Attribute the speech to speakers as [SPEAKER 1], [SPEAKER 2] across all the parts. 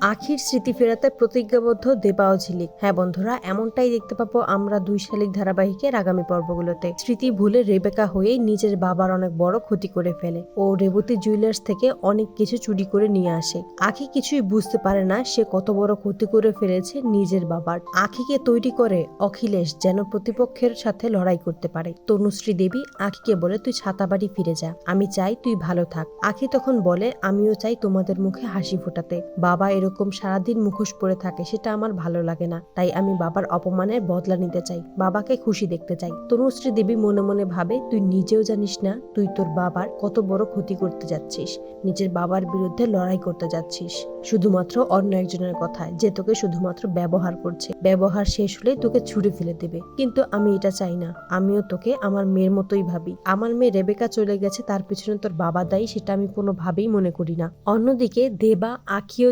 [SPEAKER 1] আখির স্মৃতি ফেরাতে প্রতিজ্ঞাবদ্ধ দেবা ও ঝিলিক। হ্যাঁ বন্ধুরা, এমনটাই দেখতে পাবো আমরা দুই শালিক ধারাবাহিকের আগামী পর্বগুলোতে। স্মৃতি ভুলে রেবেকা হয়েই নিজের বাবার অনেক বড় ক্ষতি করে ফেলে ও রেবতী জুয়েলার্স থেকে অনেক কিছু চুরি করে নিয়ে আসে। আখি কিছুই বুঝতে পারে না সে কত বড় ক্ষতি করে ফেলেছে নিজের বাবার। আখিকে তৈরি করে অখিলেশ যেন প্রতিপক্ষের সাথে লড়াই করতে পারে। তনুশ্রী দেবী আখিকে বলে, তুই ছাতাবাড়ি ফিরে যা। আমি চাই তুই ভালো থাক। আখি তখন বলে, আমিও চাই তোমাদের মুখে হাসি ফোটাতে। বাবা এরকম সারাদিন মুখোশ পরে থাকে, সেটা আমার ভালো লাগে না। তাই আমি বাবার অপমানের বদলা নিতে চাই, বাবাকে খুশি দেখতে চাই। তনুশ্রী দেবী মনে মনে ভাবে, তুই নিজেও জানিস না, তুই তোর বাবার কত বড় ক্ষতি করতে যাচ্ছিস, নিজের বাবার বিরুদ্ধে লড়াই করতে যাচ্ছিস। শুধুমাত্র অন্য একজনের কথায়, যে তোকে শুধুমাত্র ব্যবহার করছে। ব্যবহার শেষ হলেই তোকে ছুড়ে ফেলে দেবে। কিন্তু আমি এটা চাই না, আমিও তোকে আমার মেয়ের মতোই ভাবি। আমার মেয়ে রেবেকা চলে গেছে, তার পিছনে তোর বাবা দায়ী, সেটা আমি কোনোভাবেই মনে করি না। অন্যদিকে দেবা, আখি ও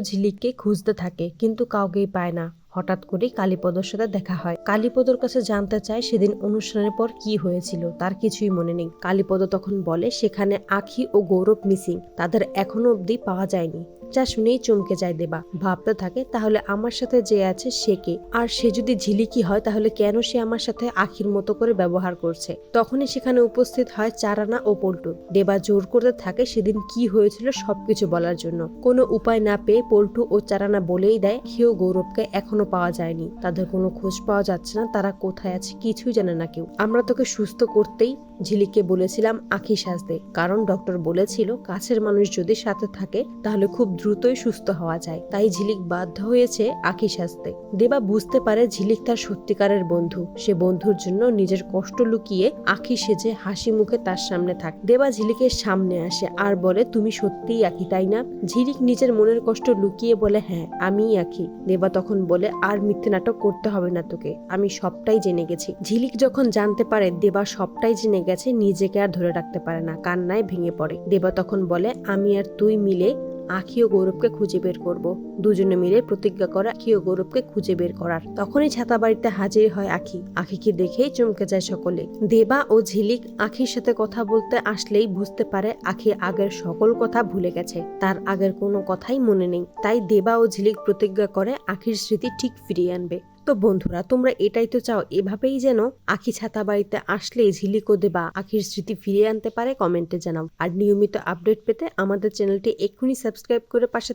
[SPEAKER 1] ঝিলিককে খুঁজতে থাকে, কিন্তু কাউকেই পায় না। হঠাৎ করেই কালীপদর সাথে দেখা হয়। কালীপদর কাছে জানতে চায় সেদিন অনুষ্ঠানের পর কি হয়েছিল, তার কিছুই মনে নেই। কালীপদ তখন বলে, সেখানে আখি ও গৌরব মিসিং, তাদের এখনও অব্দি পাওয়া যায়নি। যা শুনেই চমকে যায় দেবা। ভাবতে থাকে, তাহলে আমার সাথে যে আছে সে কে? আর সে যদি ঝিলিকি হয়, তাহলে কেন সে আমার সাথে আখির মতো করে ব্যবহার করছে? তখনই সেখানে উপস্থিত হয় চারানা ও পল্টু। দেবা জোর করতে থাকে সেদিন কি হয়েছিল সবকিছু বলার জন্য। কোনো উপায় না পেয়ে পল্টু ও চারানা বলেই দেয় কেউ গৌরবকে এখনও পাওয়া যায়নি। তাদের কোনো খোঁজ পাওয়া যাচ্ছে না, তারা কোথায় আছে কিছুই জানে না কেউ। আমরা তোকে সুস্থ করতেই ঝিলিককে বলেছিলাম আখি সাজতে। কারণ ডক্টর বলেছিল, কাছের মানুষ যদি সাথে থাকে, তাহলে খুব দ্রুতই সুস্থ হওয়া যায়। তাই ঝিলিক বাধ্য হয়েছে আখি সাজতে দেবা বুঝতে পারে ঝিলিক তার সত্যিকারের বন্ধু। সে বন্ধুর জন্য নিজের কষ্ট লুকিয়ে আখি সেজে হাসি মুখে তার সামনে থাক। দেবা ঝিলিকের সামনে আসে, আর বলে, তুমি সত্যিই আঁকি তাই না? ঝিলিক নিজের মনের কষ্ট লুকিয়ে বলে হ্যাঁ আমিই আঁকি দেবা তখন বলে, আর মিথ্যে নাটক করতে হবে না তোকে, আমি সবটাই জেনে গেছি। ঝিলিক যখন জানতে পারে, দেবা সবটাই জেনে গেছে, নিজেকে আর ধরে রাখতে পারে না, কান্নায় ভেঙে পড়ে। দেবা তখন বলে, আমি আর তুই মিলে আখি ও গৌরবকে খুঁজে বের করব। দুজনে মিলে প্রতিজ্ঞা করে আখি ও গৌরবকে খুঁজে বের করার। তখনই ছাতা বাড়িতে হাজির হয় আখি। আখিকে দেখেই চমকে যায় সকলে। দেবা ও ঝিলিক আখির সাথে কথা বলতে আসলেই বুঝতে পারে আখি আগের সকল কথা ভুলে গেছে। তার আগের কোনো কথাই মনে নেই। তাই দেবা ও ঝিলিক প্রতিজ্ঞা করে আখির স্মৃতি ঠিক ফিরিয়ে আনবে। তো বন্ধুরা, তোমরা এটাই তো চাও, এভাবেই যেন আখি ছাতা বাড়িতে আসলে ঝিলিকো দেবা আখির স্মৃতি ফিরিয়ে আনতে পারে কমেন্টে জানাও। আর নিয়মিত আপডেট পেতে আমাদের চ্যানেলটি এক্ষুনি সাবস্ক্রাইব করে পাশে